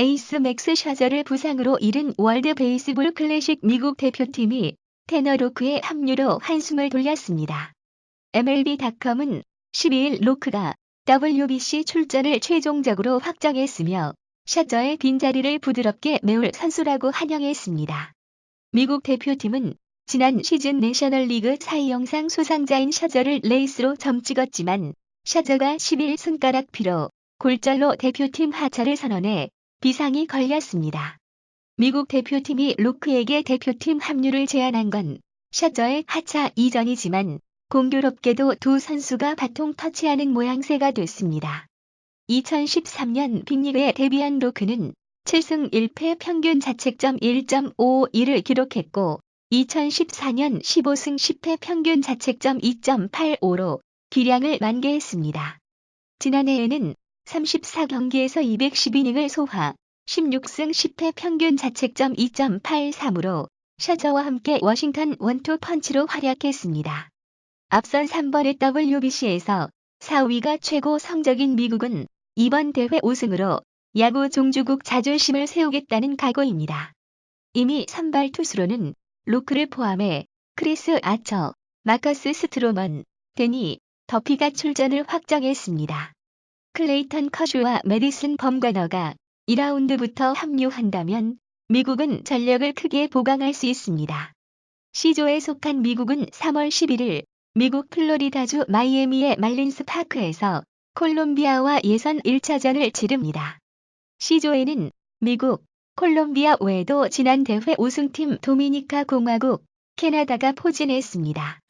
에이스 맥스 샤저를 부상으로 잃은 월드 베이스볼 클래식 미국 대표팀이 테너로크의 합류로 한숨을 돌렸습니다. MLB.com은 12일 로크가 WBC 출전을 최종적으로 확정했으며 샤저의 빈자리를 부드럽게 메울 선수라고 환영했습니다. 미국 대표팀은 지난 시즌 내셔널리그 사이 영상 수상자인 샤저를 레이스로 점 찍었지만 샤저가 10일 손가락 피로 골절로 대표팀 하차를 선언해 비상이 걸렸습니다. 미국 대표팀이 로크에게 대표팀 합류를 제안한 건 샤저의 하차 이전이지만 공교롭게도 두 선수가 바통 터치하는 모양새가 됐습니다. 2013년 빅리그에 데뷔한 로크는 7승 1패 평균 자책점 1.52를 기록했고 2014년 15승 10패 평균 자책점 2.85로 기량을 만개했습니다. 지난해에는 34경기에서 212이닝을 소화, 16승 10패 평균 자책점 2.83으로 샤저와 함께 워싱턴 원투 펀치로 활약했습니다. 앞선 3번의 WBC에서 4위가 최고 성적인 미국은 이번 대회 우승으로 야구 종주국 자존심을 세우겠다는 각오입니다. 이미 선발 투수로는 로크를 포함해 크리스 아처, 마커스 스트로먼, 데니, 더피가 출전을 확정했습니다. 클레이턴 커슈와 메디슨 범가너가 2라운드부터 합류한다면 미국은 전력을 크게 보강할 수 있습니다. 시조에 속한 미국은 3월 11일 미국 플로리다주 마이애미의 말린스 파크에서 콜롬비아와 예선 1차전을 치릅니다. 시조에는 미국, 콜롬비아 외에도 지난 대회 우승팀 도미니카 공화국, 캐나다가 포진했습니다.